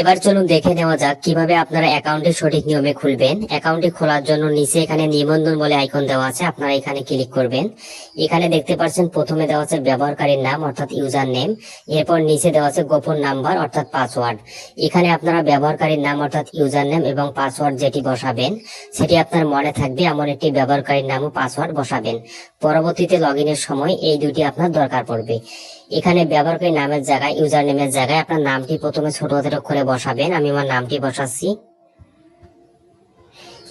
এবার চলুন দেখে নেওয়া যাক কীভাবে আপনারা অ্যাকাউন্টে সঠিক নিয়মে খুলবেন। অ্যাকাউন্টটি খোলার জন্য নিচে এখানে নিবন্ধন বলে আইকন দেওয়া আছে, আপনারা এখানে ক্লিক করবেন। এখানে দেখতে পাচ্ছেন প্রথমে দেওয়া আছে ব্যবহারকারীর নাম অর্থাৎ ইউজার নেম এরপর নিচে দেওয়া আছে গোপন নাম্বার অর্থাৎ পাসওয়ার্ড এখানে আপনারা ব্যবহারকারীর নাম অর্থাৎ ইউজার নেম এবং পাসওয়ার্ড যেটি বসাবেন, সেটি আপনার মনে থাকবে এমন একটি ব্যবহারকারীর নাম ও পাসওয়ার্ড বসাবেন। পরবর্তীতে লগ সময় এই দুটি আপনার দরকার পড়বে। এখানে ব্যবহারকারী নামের জায়গায় ইউজার নেমের জায়গায় আপনার নামটি প্রথমে ছোট হাতের অক্ষরে বসাবেন। আমি আমার নামটি বসাচ্ছি।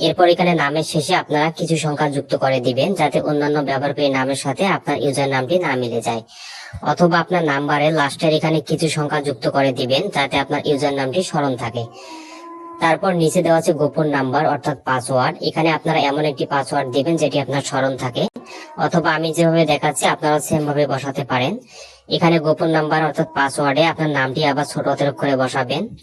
এরপর এখানে নামের শেষে আপনারা কিছু সংখ্যা যুক্ত করে দিবেন, যাতে অন্যান্য ব্যবহারকারী নামের সাথে আপনার ইউজার নামটি না মিলে যায়। অথবা আপনার নাম্বারের লাস্টের এখানে কিছু সংখ্যা যুক্ত করে দিবেন, যাতে আপনার ইউজার নামটি স্মরণ থাকে। তারপর নিচে দেওয়া আছে গোপন নাম্বার, অর্থাৎ পাসওয়ার্ড। এখানে আপনারা এমন একটি পাসওয়ার্ড দিবেন, যেটি আপনার স্মরণ থাকে। অথবা আমি যেভাবে দেখাচ্ছি আপনারা সেম ভাবে বসাতে পারেন। এখানে গোপন নাম্বার অর্থাৎ পাসওয়ার্ডে আপনার নামটি আবার ছোট হাতের করে বসাবেন।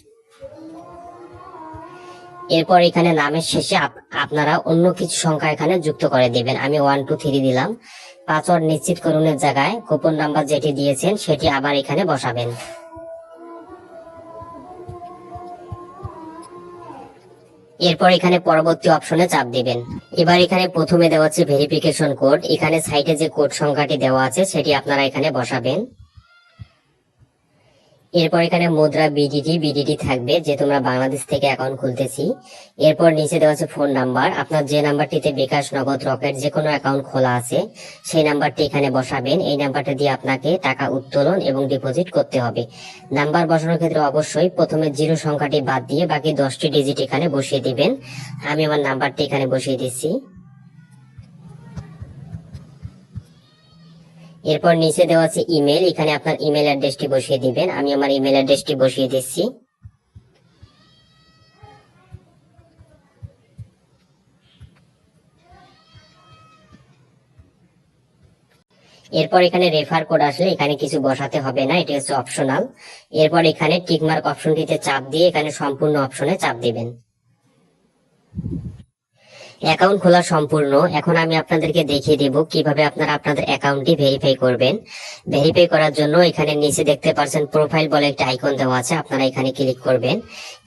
এরপর এখানে নামের শেষে আপ- আপনারা অন্য কিছু সংখ্যা এখানে যুক্ত করে দিবেন। আমি ওয়ান টু থ্রি দিলাম। পাসওয়ার্ড নিশ্চিত করুনের জায়গায় গোপন নাম্বার যেটি দিয়েছেন সেটি আবার এখানে বসাবেন। এরপর এখানে পরবর্তী অপশনে চাপ দিবেন। এবার এখানে প্রথমে দেওয়া আছে ভেরিফিকেশন কোড এখানে সাইটে যে কোড সংখ্যাটি দেওয়া আছে, সেটি আপনারা এখানে বসাবেন। এরপর এখানে মুদ্রা বিডিটি বিডিটি থাকবে, যে তোমরা বাংলাদেশ থেকে অ্যাকাউন্ট খুলতেছি। এরপর নিচে দেওয়া আছে ফোন নাম্বার আপনার যে নাম্বারটিতে বিকাশ নগদ রকেট যে কোনো অ্যাকাউন্ট খোলা আছে, সেই নাম্বারটি এখানে বসাবেন। এই নাম্বারটা দিয়ে আপনাকে টাকা উত্তোলন এবং ডিপোজিট করতে হবে। নাম্বার বসানোর ক্ষেত্রে অবশ্যই প্রথমে জিরো সংখ্যাটি বাদ দিয়ে বাকি দশটি ডিজিট এখানে বসিয়ে দিবেন। আমি আমার নাম্বারটি এখানে বসিয়ে দিচ্ছি। এরপর নিচে দেওয়া আছে ইমেল এখানে আপনার ইমেল অ্যাড্রেসটি বসিয়ে দিবেন। আমি আমার ইমেল অ্যাড্রেসটি বসিয়ে দিচ্ছি। এরপর এখানে রেফার কোড আসলে এখানে কিছু বসাতে হবে না, এটি হচ্ছে অপশনাল এরপর এখানে টিকমার্ক অপশনটিতে চাপ দিয়ে এখানে সম্পূর্ণ অপশনে চাপ দিবেন। অ্যাকাউন্ট খোলা সম্পূর্ণ। এখন আমি আপনাদেরকে দেখিয়ে দেব কীভাবে আপনারা আপনাদের অ্যাকাউন্টটি ভেরিফাই করবেন। ভেরিফাই করার জন্য এখানে নিচে দেখতে পাচ্ছেন প্রোফাইল বলে একটা আইকন দেওয়া আছে, আপনারা এখানে ক্লিক করবেন।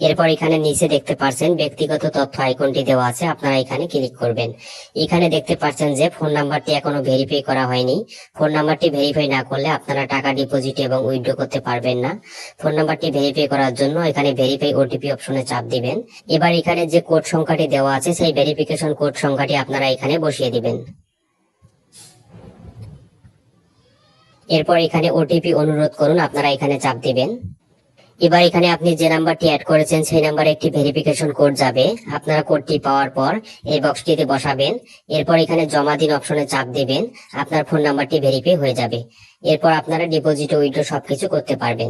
এরপর এখানে নিচে দেখতে পাচ্ছেন ব্যক্তিগত তথ্য আইকনটি দেওয়া আছে, আপনারা এখানে ক্লিক করবেন। এখানে দেখতে পাচ্ছেন যে ফোন নাম্বারটি এখনও ভেরিফাই করা হয়নি। ফোন নাম্বারটি ভেরিফাই না করলে আপনারা টাকা ডিপোজিট এবং উইথড্র করতে পারবেন না। ফোন নাম্বারটি ভেরিফাই করার জন্য এখানে ভেরিফাই ওটিপি অপশনে চাপ দিবেন। এবার এখানে যে কোড সংখ্যাটি দেওয়া আছে, সেই ভেরিফিকেশন কোড সংখ্যাটি আপনারা এখানে বসিয়ে দিবেন। এরপর এখানে ওটিপি অনুরোধ করুন, আপনারা এখানে চাপ দিবেন। এবার এখানে আপনি যে নাম্বারটি অ্যাড করেছেন, সেই নাম্বারে একটি ভেরিফিকেশন কোড যাবে। আপনারা কোডটি পাওয়ার পর এই বক্সটিতে বসাবেন। এরপর এখানে জমা দিন অপশনে চাপ দিবেন। আপনার ফোন নাম্বারটি ভেরিফাই হয়ে যাবে। এরপর আপনারা ডিপোজিট উইথড্র সবকিছু করতে পারবেন।